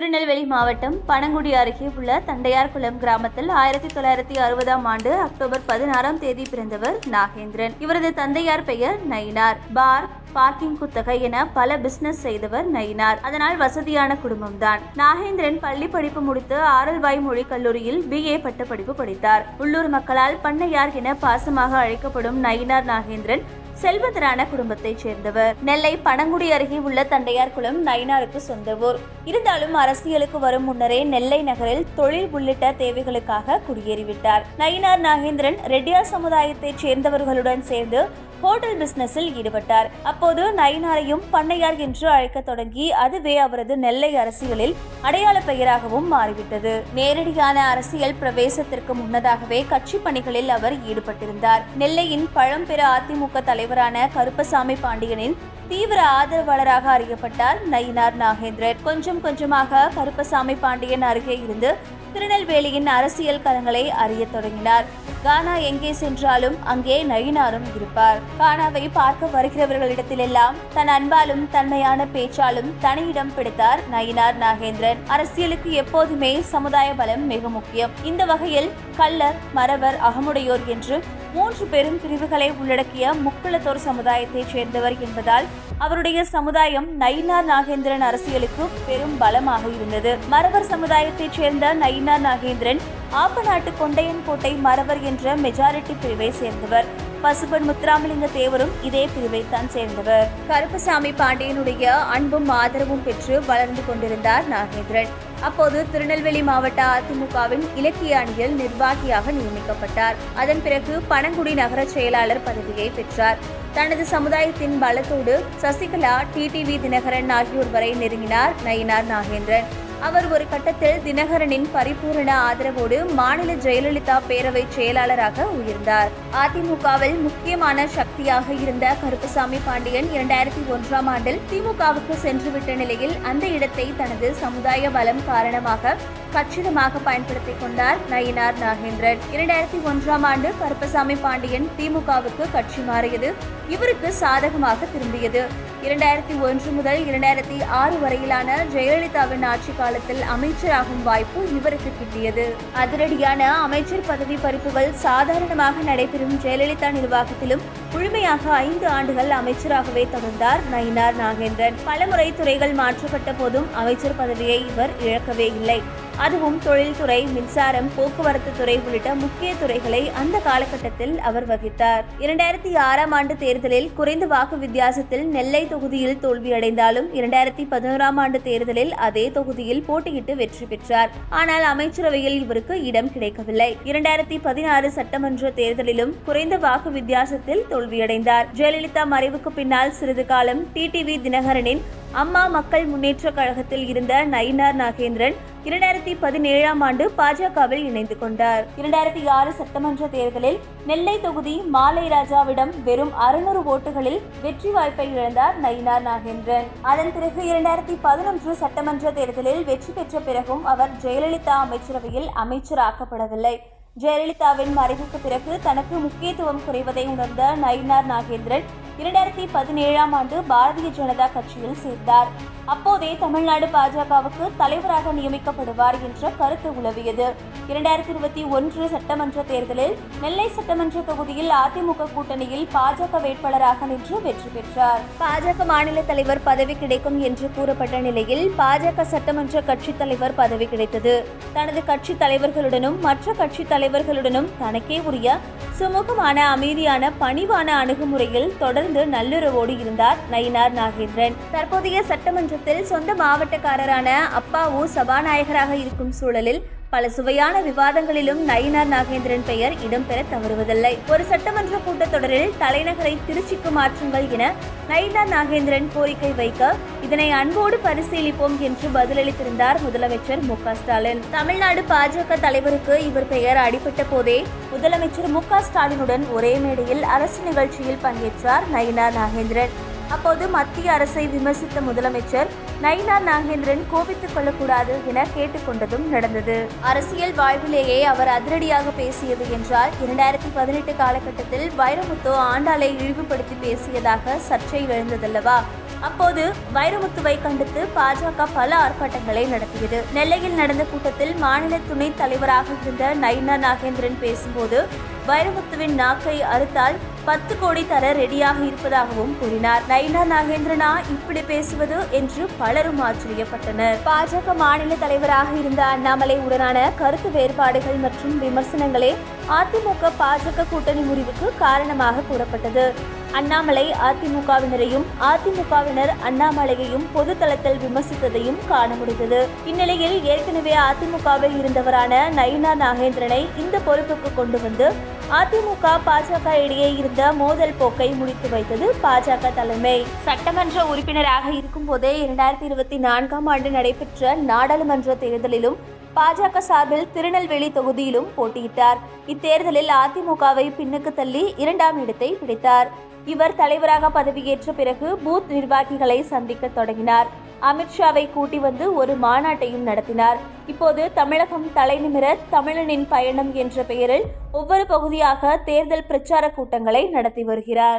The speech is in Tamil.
திருநெல்வேலி மாவட்டம் பனங்குடி அருகே உள்ள தண்டையார்குளம் கிராமத்தில் ஆயிரத்தி தொள்ளாயிரத்தி அறுபதாம் ஆண்டு அக்டோபர் பதினாறாம் தேதி பிறந்தவர் நாகேந்திரன். இவரது தந்தையார் பெயர் நயினார். பார் பார்க்கிங் குத்தகை என பல பிசினஸ் செய்தவர் நயினார். அதனால் வசதியான குடும்பம்தான். நாகேந்திரன் பள்ளி படிப்பு முடித்து ஆரல்வாய் மொழி கல்லூரியில் பிஏ பட்டப்படிப்பு படித்தார். உள்ளூர் மக்களால் பண்ணையார் என பாசமாக அழைக்கப்படும் நயினார் நாகேந்திரன் செல்வந்தரான குடும்பத்தைச் சேர்ந்தவர். நெல்லை பனங்குடி அருகே உள்ள தண்டையார்குளம் நயினாருக்கு சொந்த ஊர். இருந்தாலும் அரசியலுக்கு வரும் முன்னரே நெல்லை நகரில் தொழில் உள்ளிட்ட தேவைகளுக்காக குடியேறிவிட்டார். நயினார் நாகேந்திரன் ரெட்டியார் சமுதாயத்தைச் சேர்ந்தவர்களுடன் சேர்ந்து ஹோட்டல் பிசினஸில் ஈடுபட்டார். அப்போது நயினாரையும் பண்ணையார் என்று அழைக்க தொடங்கி அதுவே அவரது நெல்லை அரசியலில் அடையாள பெயராகவும் மாறிவிட்டது. நேரடியான அரசியல் பிரவேசத்திற்கு முன்னதாகவே கட்சி பணிகளில் அவர் ஈடுபட்டிருந்தார். நெல்லையின் பழம்பெற அதிமுக தலைவரான கருப்பசாமி பாண்டியனின் தீவிர ஆதரவாளராக அறியப்பட்டார் நயினார் நாகேந்திரன். கொஞ்சம் கொஞ்சமாக கருப்பசாமி பாண்டியன் அருகே இருந்து திருநெல்வேலியின் அரசியல் கலங்களை அறிய தொடங்கினார். கானா எங்கே சென்றாலும் அங்கே நயினாரும் இருப்பார். கானாவை பார்க்க வருகிறவர்களிடத்திலெல்லாம் தன் அன்பாலும் தன்மையான பேச்சாலும் தனியிடம் பிடித்தார் நயினார் நாகேந்திரன். அரசியலுக்கு எப்போதுமே சமுதாய பலம் மிக முக்கியம். இந்த வகையில் கள்ளர் மறவர் அகமுடையோர் என்று மூன்று பெரும் பிரிவுகளை உள்ளடக்கிய முக்குளத்தோர் சமுதாயத்தைச் சேர்ந்தவர் என்பதால் அவருடைய சமுதாயம் நயினார் நாகேந்திரன் அரசியலுக்கு பெரும் பலமாக இருந்தது. மறவர் சமுதாயத்தைச் சேர்ந்த நயினார் நாகேந்திரன் ஆப்பநாட்டு கொண்டையன் கோட்டை மறவர் என்ற மெஜாரிட்டி பிரிவை சேர்ந்தவர். பசுபன் முத்துராமலிங்க தேவரும் இதே பிரிவை தான் சேர்ந்தவர். கருப்பசாமி பாண்டியனுடைய அன்பும் ஆதரவும் பெற்று வளர்ந்து கொண்டிருந்தார் நாகேந்திரன். அப்போது திருநெல்வேலி மாவட்ட அதிமுகவின் இலக்கிய அணியில் நிர்வாகியாக நியமிக்கப்பட்டார். அதன் பிறகு பனங்குடி நகர செயலாளர் பதவியை பெற்றார். தனது சமுதாயத்தின் பலத்தோடு சசிகலா டிடிவி தினகரன் ஆகியோர் வரை நெருங்கினார் நயினார் நாகேந்திரன். அவர் ஒரு கட்டத்தில் தினகரனின் பரிபூரண ஆதரவோடு மாநில ஜெயலலிதா பேரவை செயலாளராக உயர்ந்தார். அதிமுகவில் முக்கியமான சக்தியாக இருந்த கருப்பசாமி பாண்டியன் இரண்டாயிரத்தி ஒன்றாம் ஆண்டில் திமுகவுக்கு சென்றுவிட்ட நிலையில் அந்த இடத்தை தனது சமுதாய பலம் காரணமாக கச்சிதமாக பயன்படுத்திக் கொண்டார் நயினார் நாகேந்திரன். இரண்டாயிரத்தி ஒன்றாம் ஆண்டு கருப்பசாமி பாண்டியன் திமுகவுக்கு கட்சி மாறியது இவருக்கு சாதகமாக திரும்பியது. இரண்டாயிரத்தி ஒன்று முதல் இரண்டாயிரத்தி ஆறு வரையிலான ஜெயலலிதாவின் ஆட்சி காலத்தில் அமைச்சராகும் வாய்ப்பு இவருக்கு கிட்டியது. அதிரடியான அமைச்சர் பதவி பறிப்புகள் சாதாரணமாக நடைபெறும் ஜெயலலிதா நிர்வாகத்திலும் முழுமையாக ஐந்து ஆண்டுகள் அமைச்சராகவே தொடர்ந்தார் நயினார் நாகேந்திரன். பலமுறை துறைகள் மாற்றப்பட்ட போதும் அமைச்சர் பதவியை இவர் இழக்கவே இல்லை. அதுவும் தொழில்துறை மின்சாரம் போக்குவரத்து துறை உள்ளிட்ட முக்கிய துறைகளை அந்த காலகட்டத்தில் அவர் வகித்தார். இரண்டாயிரத்தி ஆறாம் ஆண்டு தேர்தலில் குறைந்த வாக்கு வித்தியாசத்தில் நெல்லை தொகுதியில் தோல்வியடைந்தாலும் இரண்டாயிரத்தி பதினோராம் ஆண்டு தேர்தலில் அதே தொகுதியில் போட்டியிட்டு வெற்றி பெற்றார். ஆனால் அமைச்சரவையில் இவருக்கு இடம் கிடைக்கவில்லை. இரண்டாயிரத்தி பதினாறு சட்டமன்ற தேர்தலிலும் குறைந்த வாக்கு வித்தியாசத்தில் தோல்வியடைந்தார். ஜெயலலிதா மறைவுக்கு பின்னால் சிறிது காலம் டிடிவி தினகரனின் அம்மா மக்கள் முன்னேற்ற கழகத்தில் இருந்த நயினார் நாகேந்திரன் இரண்டாயிரத்தி பதினேழாம் ஆண்டு பாஜகவில் இணைந்து கொண்டார். இரண்டாயிரத்தி ஆறு சட்டமன்ற தேர்தலில் நெல்லை தொகுதி மாலை ராஜாவிடம் வெறும் அறுநூறு ஓட்டுகளில் வெற்றி வாய்ப்பை இழந்தார் நயினார் நாகேந்திரன். அதன் பிறகு இரண்டாயிரத்தி பதினொன்று சட்டமன்ற தேர்தலில் வெற்றி பெற்ற பிறகும் அவர் ஜெயலலிதா அமைச்சரவையில் அமைச்சராக்கப்படவில்லை. ஜெயலலிதாவின் மறைவுக்கு பிறகு தனக்கு முக்கியத்துவம் குறைவதை உணர்ந்த நயினார் நாகேந்திரன் இரண்டாயிரத்தி பதினேழாம் ஆண்டு பாரதிய ஜனதா கட்சியில் சேர்ந்தார். அப்போதே தமிழ்நாடு பாஜகவுக்கு தலைவராக நியமிக்கப்படுவார் என்ற கருத்து உலவியது. இரண்டாயிரத்தி இருபத்தி ஒன்று சட்டமன்ற தேர்தலில் நெல்லை சட்டமன்ற தொகுதியில் அதிமுக கூட்டணியில் பாஜக வேட்பாளராக நின்று வெற்றி பெற்றார். பாஜக மாநில தலைவர் பதவி கிடைக்கும் என்று கூறப்பட்ட நிலையில் பாஜக சட்டமன்ற கட்சித் தலைவர் பதவி கிடைத்தது. தனது கட்சி தலைவர்களுடனும் மற்ற கட்சி தலைவர்களுடனும் தனக்கே உரிய சுமூகமான அமைதியான பணிவான அணுகுமுறையில் தொடர்ந்து நல்லுறவோடு இருந்தார் நயினார் நாகேந்திரன். தற்போதைய சட்டமன்றத்தில் சொந்த மாவட்டக்காரரான அப்பாவு சபாநாயகராக இருக்கும் சூழலில் பல சுவையான விவாதங்களிலும் நயினார் நாகேந்திரன் பெயர் இடம்பெற தவறுவதில்லை. ஒரு சட்டமன்ற கூட்டத்தொடரில் தலைநகரை திருச்சிக்கு மாற்றுங்கள் என நயினார் நாகேந்திரன் கோரிக்கை வைக்க இதனை அன்போடு பரிசீலிப்போம் என்று பதிலளித்திருந்தார் முதலமைச்சர் மு ஸ்டாலின். தமிழ்நாடு பாஜக தலைவருக்கு இவர் பெயர் அடிபட்ட போதே முதலமைச்சர் மு ஸ்டாலினுடன் ஒரே மேடையில் அரசு நிகழ்ச்சியில் பங்கேற்றார் நயினார் நாகேந்திரன். அப்போது மத்திய அரசை விமர்சித்த முதலமைச்சர் நைனா நாகேந்திரன் கோபித்துக் கொள்ளக்கூடாது என கேட்டுக்கொண்டதும் நடந்தது. அரசியல் வாழ்விலேயே அவர் அதிரடியாக பேசியது என்றால் இரண்டாயிரத்தி பதினெட்டு காலகட்டத்தில் வைரமுத்து ஆண்டாளை இழிவுபடுத்தி பேசியதாக சர்ச்சை எழுந்ததல்லவா? அப்போது வைரமுத்துவை கண்டித்து பாஜக பல ஆர்ப்பாட்டங்களை நடத்தியது. நெல்லையில் நடந்த கூட்டத்தில் மாநில துணைத் தலைவராக இருந்த நைனா நாகேந்திரன் பேசும்போது வைரமுத்துவின் நாக்கை அறுத்தால் பத்து கோடி தர ரெடியாக இருப்பதாகவும் கூறினார். நைனா நாகேந்திரனா இப்படி பேசுவது என்று பலரும் ஆச்சரியப்பட்டனர். பாஜக மாநில தலைவராக இருந்த அண்ணாமலை உடனான கருத்து வேறுபாடுகள் மற்றும் விமர்சனங்களே அதிமுக பாஜக கூட்டணி முறிவுக்கு காரணமாக கூறப்பட்டது. அண்ணாமலை அதிமுகவினரையும் அதிமுகவினர் அண்ணாமலையையும் பொது தளத்தில் விமர்சித்ததையும் காண முடிந்தது. இந்நிலையில் ஏற்கனவே அதிமுகவில் இருந்தவரான நயினா நாகேந்திரனை இந்த பொறுப்புக்கு கொண்டு வந்து அதிமுக பாஜக இடையே இருந்த மோதல் போக்கை முடித்து வைத்தது பாஜக தலைமை. சட்டமன்ற உறுப்பினராக இருக்கும்போதே இரண்டாயிரத்தி இருபத்தி நான்காம் ஆண்டு நடைபெற்ற நாடாளுமன்ற தேர்தலிலும் பாஜக சார்பில் திருநெல்வேலி தொகுதியிலும் போட்டியிட்டார். இத்தேர்தலில் அதிமுகவை பின்னுக்கு தள்ளி இரண்டாம் இடத்தை பிடித்தார். இவர் தலைவராக பதவியேற்ற பிறகு பூத் நிர்வாகிகளை சந்திக்க தொடங்கினார். அமித்ஷாவை கூட்டி வந்து ஒரு மாநாட்டையும் நடத்தினார். இப்போது தமிழகம் தலைநிமிர தமிழனின் பயணம் என்ற பெயரில் ஒவ்வொரு பகுதியாக தேர்தல் பிரச்சார கூட்டங்களை நடத்தி வருகிறார்.